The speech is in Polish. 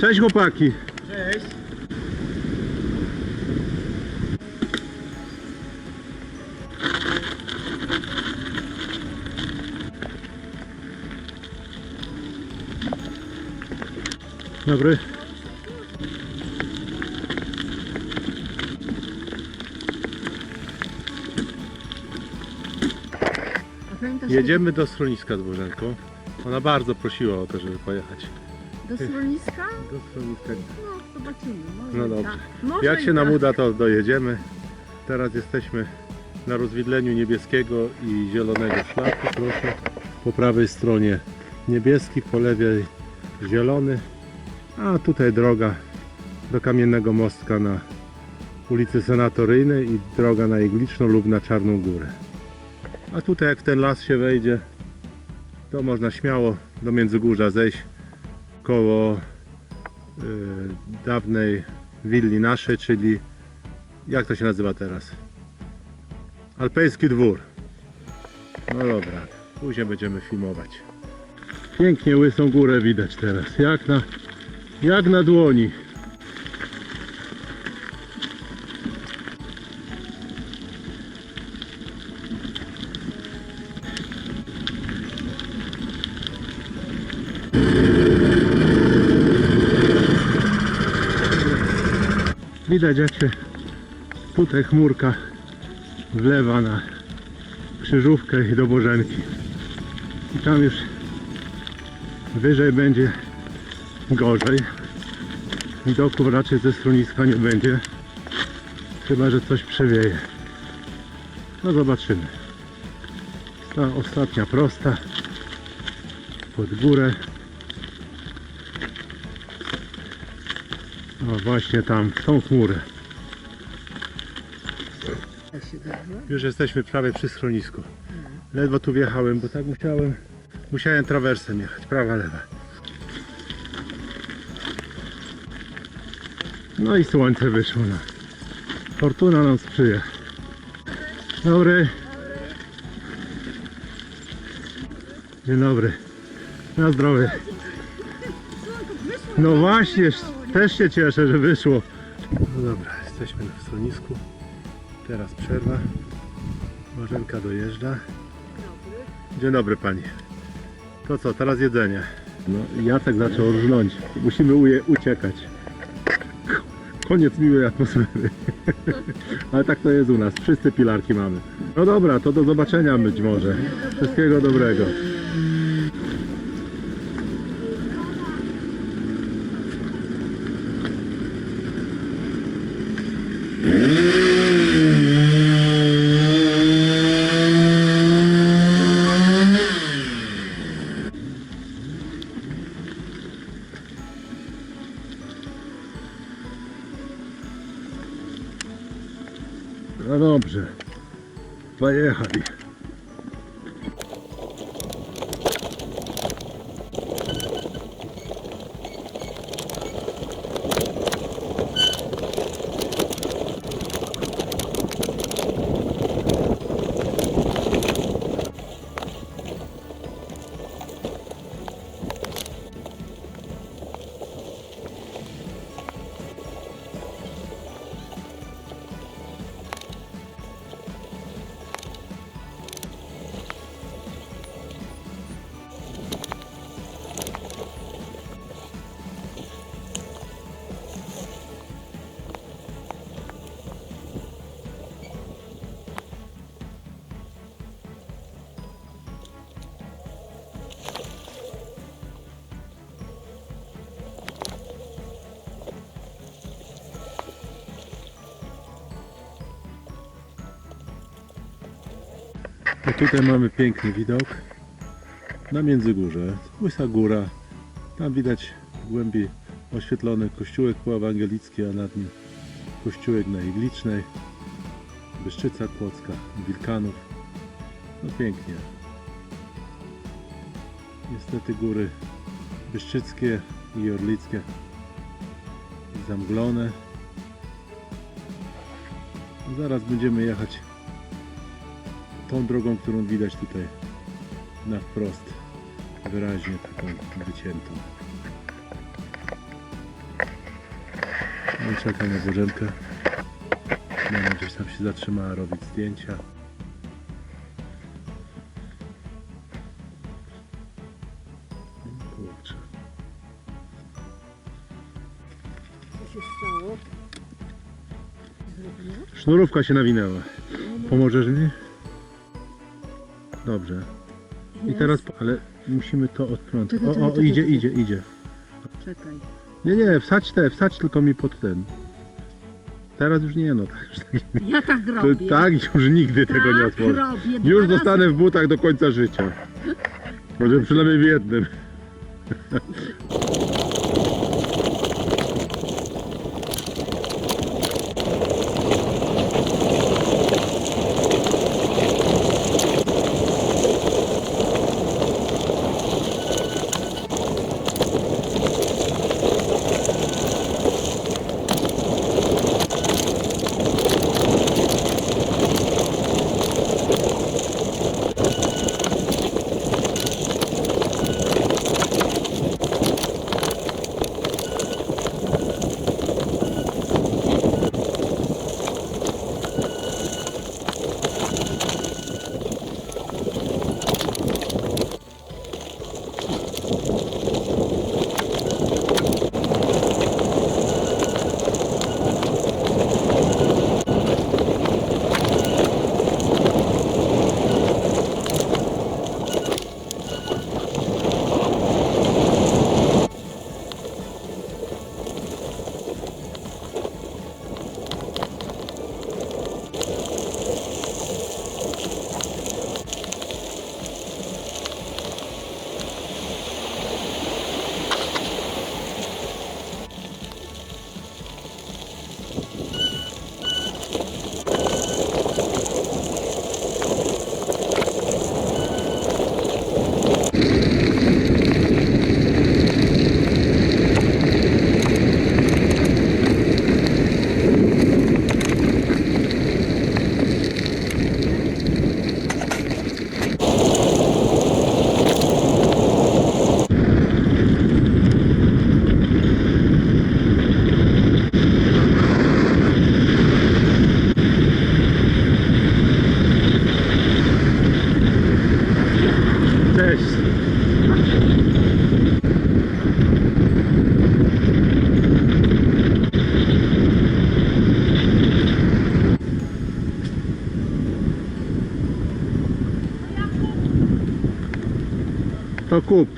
Cześć chłopaki. Cześć. Dobry. Jedziemy do schroniska Bożenką. Ona bardzo prosiła o to, żeby pojechać. Do schroniska? Do schroniska. No, zobaczymy. Może No dobrze. tak. Może Jak i się nam tak. uda, to dojedziemy. Teraz jesteśmy na rozwidleniu niebieskiego i zielonego szlaku. Proszę. Po prawej stronie niebieski, po lewej zielony. A tutaj droga do Kamiennego Mostka na ulicy Senatoryjnej i droga na Igliczną lub na Czarną Górę. A tutaj jak w ten las się wejdzie, to można śmiało do Międzygórza zejść koło y, dawnej willi naszej, czyli jak to się nazywa teraz? Alpejski dwór. No dobra, później będziemy filmować. Pięknie łysą górę widać teraz, jak na, jak na dłoni. Widać jak się tutaj chmurka wlewa na krzyżówkę i do Bożenki. I tam już wyżej będzie gorzej. Widoków raczej ze schroniska nie będzie. Chyba, że coś przewieje. No zobaczymy. Ta ostatnia prosta pod górę. No właśnie tam, się dobrze. Już jesteśmy prawie przy schronisku. Ledwo tu wjechałem, bo tak musiałem. Musiałem trawersem jechać, prawa, lewa. No i słońce wyszło. Fortuna nam sprzyja. Dobry. Dzień dobry. Na zdrowie. No właśnie, też się cieszę, że wyszło. No dobra, jesteśmy na schronisku. Teraz przerwa. Marzenka dojeżdża. Dzień dobry pani. To co, teraz jedzenie. No, Jacek zaczął rżnąć. Musimy uje uciekać. Koniec miłej atmosfery. Ale tak to jest u nas. Wszyscy pilarki mamy. No dobra, to do zobaczenia być może. Wszystkiego dobrego. Dobrze. Pojechali. Tutaj mamy piękny widok na Międzygórze. Łysa góra. Tam widać w głębi oświetlony kościółek poewangelicki, a nad nim kościółek na Iglicznej. Byszczyca Kłodzka, Wilkanów. No pięknie. Niestety góry Byszczyckie i Orlickie zamglone. Zaraz będziemy jechać tą drogą, którą widać tutaj na wprost wyraźnie taką wyciętą. No, czekam na Bożenkę. Mama gdzieś tam się zatrzymała robić zdjęcia. Kurczę. Co się stało? Sznurówka się nawinęła. Pomożesz mi? Dobrze. I teraz, ale musimy to. Czekaj, O, czekaj, o, czekaj, idzie, czekaj. idzie, idzie. Czekaj. Nie, nie, wsadź te, wsadź tylko mi pod ten. Teraz już nie, no tak. już tak- Ja tak To, robię. tak, już nigdy tego nie tak otworzę. robię. dwa Już razy. zostanę w butach do końca życia. Może przynajmniej w jednym. To kup.